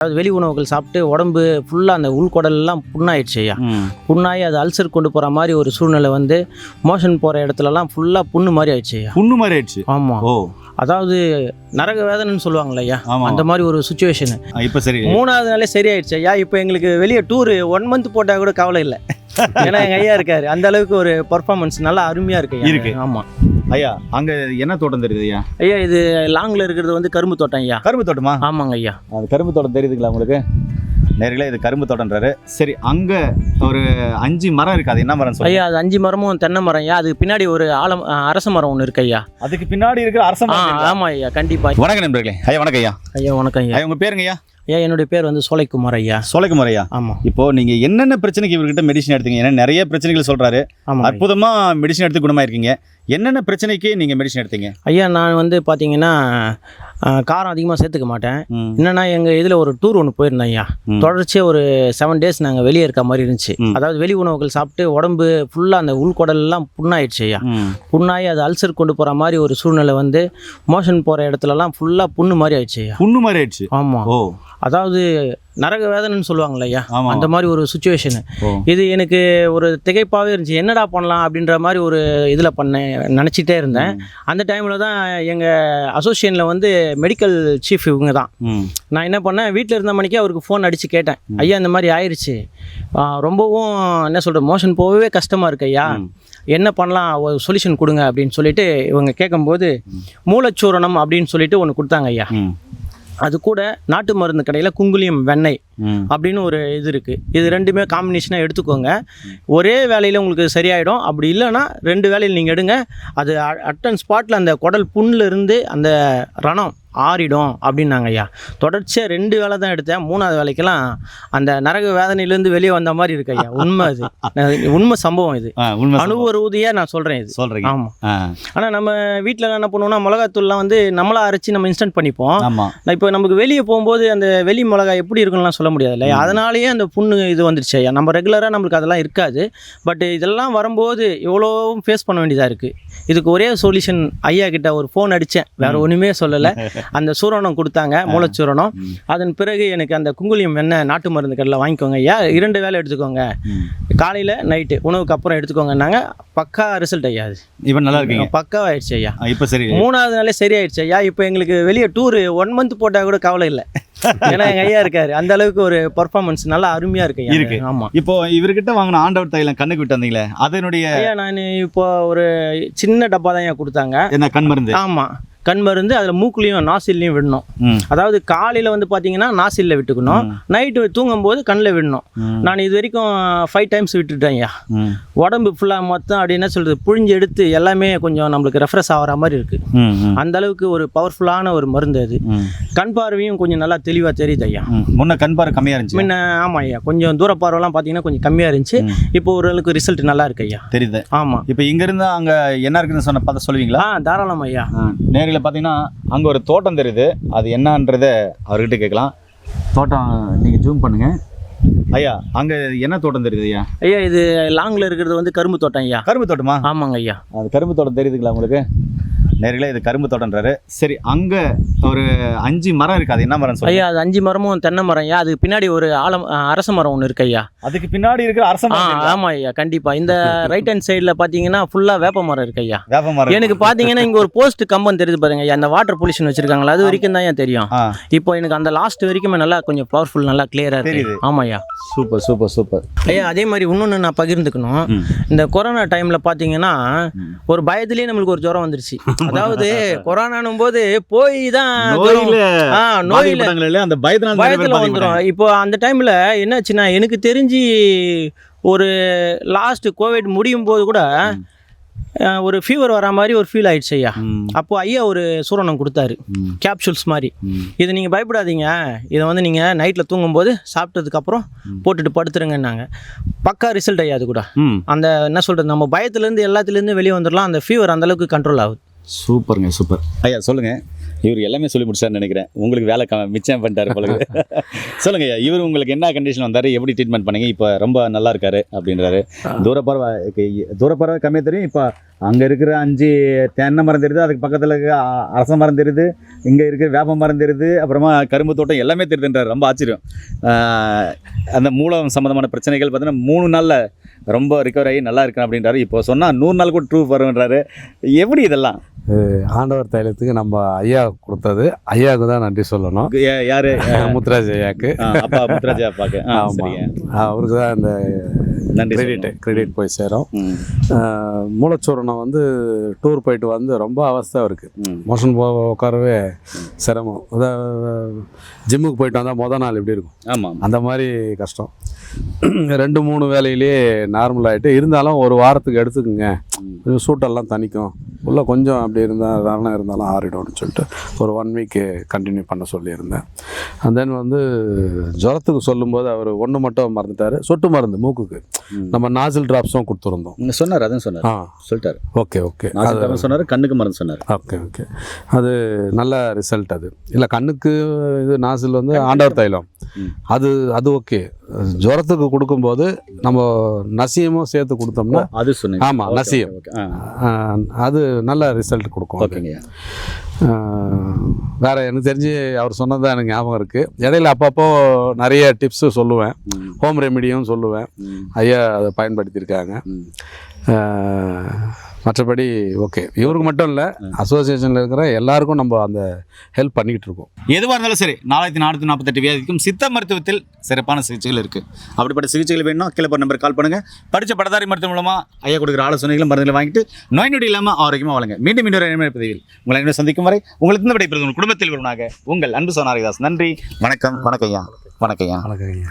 அதாவது வெளி உணவுகள் சாப்பிட்டு உடம்பு ஃபுல்லாக அந்த உள்குடல்லாம் புண்ணாயிடுச்சு ஐயா. ம். புண்ணாகி அது அல்சர் கொண்டு போகிற மாதிரி ஒரு சூழ்நிலை வந்து மோஷன் போகிற இடத்துலலாம் ஃபுல்லாக புண்ணு மாதிரி ஆயிடுச்சு ஐயா. புண்ணு மாதிரி ஆயிடுச்சு. ஆமாம் ஓ. அதாவது நரக வேதனைன்னு சொல்லுவாங்கல்ல ஐயா. அந்த மாதிரி ஒரு சுச்சுவேஷன் இப்ப சரி. மூணாவது நாளே சரியாயிடுச்சு ஐயா. இப்போ எங்களுக்கு வெளியே டூர் ஒன் மந்த் போட்டால் கூட கவலை இல்லை. ஏன்னா எங்கள் ஐயா இருக்காரு. அந்த அளவுக்கு ஒரு பர்ஃபார்மன்ஸ் நல்லா அருமையாக இருக்கு. இருக்கு. ஆமாம் ஐயா அங்க என்ன தோட்டம் தெரியுது ஐயா? ஐயா இது லாங்கில் இருக்கிறது வந்து கரும்பு தோட்டம் ஐயா. கரும்பு தோட்டமா? ஆமாங்க ஐயா. அந்த கரும்பு தோட்டம் தெரியுதுங்களா உங்களுக்கு? நேர்களே இது கரும்பு தோட்டம்ன்றாரு. சரி அங்க ஒரு அஞ்சு மரம் இருக்கு. அது என்ன மரம் சொல்லி ஐயா அது அஞ்சு மரமும் தென்னை மரம் ஐயா. அதுக்கு பின்னாடி ஒரு ஆலம் அரச மரம் ஒன்று இருக்கு ஐயா. அதுக்கு பின்னாடி இருக்கிற அரச மரம்? ஆமாம் ஐயா கண்டிப்பாக வணக்கம் நண்பர்களே. ஐயா வணக்கம் ஐயா. ஐயா வணக்கம் ஐயா. ஐயா உங்க பேருங்க ஐயா? ஐயா என்னுடைய பேர் வந்து சோலைக்குமார் ஐயா. சோலைக்குமார் ஐயா. ஆமாம் இப்போ நீங்க என்னென்ன பிரச்சனைக்கு இவர்கிட்ட மெடிசன் எடுத்தீங்க? ஏன்னா நிறைய பிரச்சனைகள் சொல்றாரு. ஆமாம் ஐயா. அற்புதமா மெடிசன் எடுத்து குணமாயிருக்கீங்க. என்னென்ன பிரச்சனைக்கு நீங்க மெடிசன் எடுத்தீங்க? ஐயா நான் வந்து பார்த்தீங்கன்னா காரம் அதிகமாக சேர்த்துக்க மாட்டேன். என்னன்னா எங்கள் இதில் ஒரு டூர் ஒன்று போயிருந்தேன் ஐயா. தொடர்ச்சியாக ஒரு செவன் டேஸ் நாங்கள் வெளியே இருக்க மாதிரி இருந்துச்சு. அதாவது வெளி உணவுகள் சாப்பிட்டு உடம்பு ஃபுல்லாக அந்த உள்குடல்லாம் புண்ணாயிடுச்சு ஐயா. ம். புண்ணாகி அது அல்சர் கொண்டு போகிற மாதிரி ஒரு சூழ்நிலை வந்து மோஷன் போகிற இடத்துலலாம் ஃபுல்லாக புண்ணு மாதிரி ஆயிடுச்சு ஐயா. புண்ணு மாதிரி ஆயிடுச்சு. ஆமாம் ஓ. அதாவது நரக வேதனைன்னு சொல்லுவாங்கல்ல ஐயா? அந்த மாதிரி ஒரு சுச்சுவேஷனு இது எனக்கு ஒரு திகைப்பாகவே இருந்துச்சு. என்னடா பண்ணலாம் அப்படின்ற மாதிரி ஒரு இதில் பண்ணேன் நினச்சிட்டே இருந்தேன். அந்த டைமில் தான் எங்கள் அசோசியேஷனில் வந்து மெடிக்கல் சீஃப் இவங்க தான். நான் என்ன பண்ணேன் வீட்டில் இருந்த மணிக்கே அவருக்கு ஃபோன் அடித்து கேட்டேன். ஐயா இந்த மாதிரி ஆயிடுச்சு ரொம்பவும் என்ன சொல்கிறது மோஷன் போகவே கஷ்டமாக இருக்கு ஐயா. என்ன பண்ணலாம் ஒரு சொல்யூஷன் கொடுங்க அப்படின்னு சொல்லிட்டு இவங்க கேட்கும்போது மூலச்சூரணம் அப்படின்னு சொல்லிட்டு ஒன்று கொடுத்தாங்க ஐயா. அது கூட நாட்டு மருந்து கடையில் குங்குலியம் வெண்ணெய் அப்படின்னு ஒரு இது இருக்குது இது ரெண்டுமே காம்பினேஷனாக எடுத்துக்கோங்க. ஒரே வேலையில் உங்களுக்கு சரியாயிடும். அப்படி இல்லைன்னா ரெண்டு வேலையில் நீங்கள் எடுங்க. அது அட் அண்ட் ஸ்பாட்டில் அந்த குடல் புண்ணில் இருந்து அந்த ரணம் ஆறிடும் அப்படின்னாங்க ஐயா. தொடர்ச்சியாக ரெண்டு வேலை தான் எடுத்தேன். மூணாவது வேலைக்கெல்லாம் அந்த நரக வேதனையிலேருந்து வெளியே வந்த மாதிரி இருக்கு ஐயா. உண்மை நான் உண்மை சம்பவம் இது. அனுபவ ரூதியாக நான் சொல்கிறேன் இது. சொல்றீங்க. ஆமாம் ஆனால் நம்ம வீட்டில் என்ன பண்ணுவோம்னா மிளகாத்தூள்லாம் வந்து நம்மளா அரைச்சி நம்ம இன்ஸ்டன்ட் பண்ணிப்போம். இப்போ நமக்கு வெளியே போகும்போது அந்த வெளி மிளகா எப்படி இருக்குன்னுலாம் சொல்ல முடியாது இல்லையா அதனாலேயே அந்த புண்ணு இது வந்துருச்சு ஐயா. நம்ம ரெகுலராக நம்மளுக்கு அதெல்லாம் இருக்காது. பட் இதெல்லாம் வரும்போது எவ்வளோ ஃபேஸ் பண்ண வேண்டியதாக இருக்குது இதுக்கு ஒரே சொல்யூஷன் ஐயா கிட்ட ஒரு ஃபோன் அடித்தேன் வேற ஒன்றுமே சொல்லலை. அந்த சூரணம் கொடுத்தாங்க மூலச்சூரணம். அதன் பிறகு எனக்கு அந்த குங்குலியம் வெண்ணெய் நாட்டு மருந்து கடையில் வாங்கிக்கோங்க ஐயா. இரண்டு வேளை எடுத்துக்கோங்க. காலையில் நைட்டு உணவுக்கு அப்புறம் எடுத்துக்கோங்கன்னாங்க. பக்கா ரிசல்ட் ஐயா அது. இப்ப நல்லா இருக்கீங்க. பக்காவாயிடுச்சு ஐயா. இப்ப சரி. மூணாவது நாளே சரியாயிடுச்சு ஐயா. இப்போ எங்களுக்கு வெளியே டூர் ஒன் மந்த் போட்டால் கூட கவலை இல்லை. ஏன்னா எங்கள் ஐயா இருக்காரு அந்த அளவுக்கு ஒரு பர்ஃபார்மன்ஸ் நல்லா அருமையாக இருக்கு. இருக்கு. ஆமாம் இப்போ இவர்கிட்ட வாங்கின ஆண்டவர் தைலம் கண்ணுக்கு விட்டு வந்தீங்களே அதனுடைய ஐயா நான் இப்போ ஒரு சின்ன டப்பா தான் ஐயா கொடுத்தாங்க என்ன கண் மருந்து ஆமாம் கண் மருந்து அதில் மூக்குலையும் நாசில்லையும் விடணும். அதாவது காலையில் வந்து பார்த்தீங்கன்னா நாசிலில் விட்டுக்கணும் நைட்டு தூங்கும்போது கண்ணில் விடணும். நான் இது வரைக்கும் ஃபைவ் டைம்ஸ் விட்டுட்டேன் ஐயா. உடம்பு ஃபுல்லாக மொத்தம் அப்படி என்ன சொல்கிறது புழிஞ்சு எடுத்து எல்லாமே கொஞ்சம் நம்மளுக்கு ரெஃப்ரெஷ் ஆகிற மாதிரி இருக்குது. அந்த அளவுக்கு ஒரு பவர்ஃபுல்லான ஒரு மருந்து அது. கண் பார்வையும் கொஞ்சம் நல்லா தெளிவாக தெரியுது ஐயா. முன்ன கண் பாரு கம்மியா இருந்துச்சு. முன்ன ஆமாம் ஐயா. கொஞ்சம் தூர பார்வைலாம் பார்த்தீங்கன்னா கொஞ்சம் கம்மியாக இருந்துச்சு. இப்போ ஓரளவுக்கு ரிசல்ட் நல்லா இருக்கு ஐயா. தெரியுது. ஆமாம் இப்போ இங்க இருந்து அங்க என்ன இருக்குன்னு சொன்ன பார்த்தா சொல்லுவீங்களா? ஆ தாராளம் ஐயா. நேரில் பார்த்தீங்கன்னா அங்க ஒரு தோட்டம் தெரியுது. அது என்னன்றத அவர்கிட்ட கேட்கலாம். தோட்டம் நீங்க ஜூம் பண்ணுங்க. ஐயா அங்க என்ன தோட்டம் தெரியுது ஐயா? ஐயா இது லாங்கில் இருக்கிறது வந்து கரும்பு தோட்டம் ஐயா. கரும்பு தோட்டமா? ஆமாங்க ஐயா. அது கரும்பு தோட்டம் தெரியுதுங்களா உங்களுக்கு? நேரில் இது கரும்பு தோட்டம்ன்றாரு. சரி அங்க ஒரு அஞ்சு மரம் இருக்கு. அது என்ன மரம் ஐயா அது அஞ்சு மரமும் தென்னை மரம். ஐயா அதுக்கு பின்னாடி ஒரு ஆலம் அரச மரம் ஒன்று இருக்கு ஐயா. அதுக்கு பின்னாடி இருக்கிற அரச மரம்? ஆமாம் ஐயா கண்டிப்பாக இந்த ரைட் ஹேண்ட் சைடில் பார்த்தீங்கன்னா ஃபுல்லாக வேப்ப மரம் இருக்கு ஐயா. வேப்ப மரம் எனக்கு பார்த்தீங்கன்னா இங்கே ஒரு போஸ்ட் கம்பம் தெரியுது பாருங்க ஐயா. அந்த வாட்டர் பொல்யூஷன் வச்சிருக்காங்களா அது வரைக்கும் தான் ஏன் தெரியும். இப்போ எனக்கு அந்த லாஸ்ட் வரைக்குமே நல்லா கொஞ்சம் பவர்ஃபுல் நல்லா கிளியராக தெரியுது. ஆமாம் ஐயா. Super super super. ஐயா அதே மாதிரி இன்னொன்று நான் பகிர்ந்துக்கணும். இந்த கொரோனா டைமில் பார்த்தீங்கன்னா. ஒரு பயத்துலேயே நம்மளுக்கு ஒரு ஜுரம் வந்துருச்சு. அதாவது கொரோனானும் போது போய் தான் நோயில அந்த பயத்தினால பயத்தில். வந்துடும் இப்போ அந்த டைமில் என்னாச்சுன்னா எனக்கு தெரிஞ்சு ஒரு லாஸ்ட் கோவிட் முடியும் போது கூட ஒரு ஃபீவர் வர மாதிரி ஒரு ஃபீல் ஆயிடுச்சு ஐயா. அப்போ ஐயா ஒரு சூரணம் கொடுத்தாரு. கேப்சூல்ஸ் மாதிரி. இது நீங்கள் பயப்படாதீங்க. இதை வந்து நீங்கள் நைட்டில் தூங்கும்போது சாப்பிட்டதுக்கப்புறம் போட்டுட்டு படுத்துருங்கன்னாங்க. பக்கா ரிசல்ட் ஐயா அது கூட. அந்த என்ன சொல்கிறது நம்ம பயத்துலேருந்து எல்லாத்துலேருந்து வெளியே வந்துடலாம் அந்த ஃபீவர் அந்த அளவுக்கு கண்ட்ரோல் ஆகுது. சூப்பருங்க சூப்பர். ஐயா சொல்லுங்கள் இவர் எல்லாமே சொல்லி முடிச்சாருன்னு நினைக்கிறேன். உங்களுக்கு வேலை க- மிச்சம் பண்ணிட்டாரு போல. சொல்லுங்க ஐயா இவர் உங்களுக்கு என்ன கண்டிஷன் வந்தாரு? எப்படி ட்ரீட்மெண்ட் பண்ணீங்க? இப்போ ரொம்ப நல்லா இருக்காரு அப்படின்றாரு. தூரப்பறவை தூரப்பறவை கம்மியாக தெரியும். இப்போ அங்கே இருக்கிற அஞ்சு தென்னை மரம் தெரியுது அதுக்கு பக்கத்தில் இருக்க அரச மரம் தெரியுது இங்கே இருக்கிற வேப்ப மரம் தெரியுது அப்புறமா கரும்பு தோட்டம் எல்லாமே தெரியுதுன்றார். ரொம்ப ஆச்சரியம். அந்த மூலம் சம்மந்தமான பிரச்சனைகள் பார்த்தீங்கன்னா மூணு நாளில் ரொம்ப ரிகவர் ஆகி நல்லா இருக்கேன் அப்படின்றாரு. இப்போ சொன்னால் நூறு நாள் கூட ட்ரூ வருன்றாரு எப்படி இதெல்லாம்? ஆண்டவர் தைலத்துக்கு நம்ம ஐயா கொடுத்தது. ஐயாவுக்கு தான் நன்றி சொல்லணும். யாரு? முத்துராஜ் ஐயாக்கு. முத்துராஜா அப்பாக்கு அவருக்கு தான் இந்த நன்றி கிரெடிட். கிரெடிட் போய் சேரும். மூலச்சூரணம் வந்து டூர் போயிட்டு வந்து ரொம்ப அவஸ்தை இருக்குது. மோஷன் போ உட்காரவே சிரமம். அதாவது ஜிம்முக்கு போயிட்டு வந்தால் மொதல் நாள் எப்படி இருக்கும். ஆமாம் அந்த மாதிரி கஷ்டம். ரெண்டு மூணு வேலையிலேயே நார்மல் ஆகிட்டு இருந்தாலும் ஒரு வாரத்துக்கு எடுத்துக்குங்க. கொஞ்சம் சூட்டெல்லாம் தணிக்கும். உள்ளே கொஞ்சம் அப்படி இருந்தால் ரணம் இருந்தாலும் ஆறிடும்னு சொல்லிட்டு ஒரு ஒன் வீக்கு கண்டினியூ பண்ண சொல்லியிருந்தேன். அண்ட் தென் வந்து ஜுரத்துக்கு சொல்லும்போது அவர் ஒன்று மட்டும் மறந்துட்டார். சொட்டு மருந்து மூக்குக்கு. நம்ம நாசில் ட்ராப்ஸும் கொடுத்துருந்தோம். இங்க சொன்னார் அதான் சொன்னார். ஆ. சொல்லிட்டாரு. Okay okay. மருந்து சொன்னார் கண்ணுக்கு மருந்து சொன்னார். Okay okay. அது நல்ல ரிசல்ட் அது. இல்லை கண்ணுக்கு இது நாசில் வந்து ஆண்டவர் தைலம். அது அது ஓகே. ஜுரத்துக்கு கொடுக்கும்போது நம்ம நசியமும் சேர்த்து கொடுத்தோம்னா அது சொன்னீங்க. ஆமா, ஓகே, நசியம். அது நல்ல ரிசல்ட் கொடுக்கும் அது. ஓகேங்க வேற எனக்கு தெரிஞ்சு அவர் சொன்னது தான் எனக்கு ஞாபகம் இருக்கு. இடையில அப்பப்போ நிறைய டிப்ஸு சொல்லுவேன். ஹோம் ரெமிடியும் சொல்லுவேன். ஐயா அதை பயன்படுத்தியிருக்காங்க. மற்றபடி ஓகே இவருக்கு மட்டும் இல்லை அசோசியேஷனில் இருக்கிற எல்லாருக்கும் நம்ம அந்த ஹெல்ப் பண்ணிக்கிட்டு இருக்கோம். எதுவாக இருந்தாலும் சரி நாலாயிரத்தி நானூற்றி நாற்பத்தெட்டு வியாதிக்கும் சித்த மருத்துவத்தில் சிறப்பான சிகிச்சைகள் இருக்குது அப்படிப்பட்ட சிகிச்சைகள் வேணும்னா கீழே நம்பர் கால் பண்ணுங்கள் படித்த படதாரி மருத்துவம் மூலமாக ஐயா கொடுக்குற ஆலோசனைகளும் மருந்துகளை வாங்கிட்டு நோய் நொடி இல்லாமல் ஆரோக்கியமாக வாழுங்க. மீண்டும் இன்னொரு இனிமையான பதிவில் உங்களை இன்னும் சந்திக்கும் வரை உங்களுக்கு இந்த விடைபெறுவது உங்கள் குடும்பத்தில் வருவனாக உங்கள் அன்பு சோனாரிதாஸ். நன்றி. வணக்கம். வணக்கம் ஐயா. வணக்கம் ஐயா. வணக்கம் ஐயா.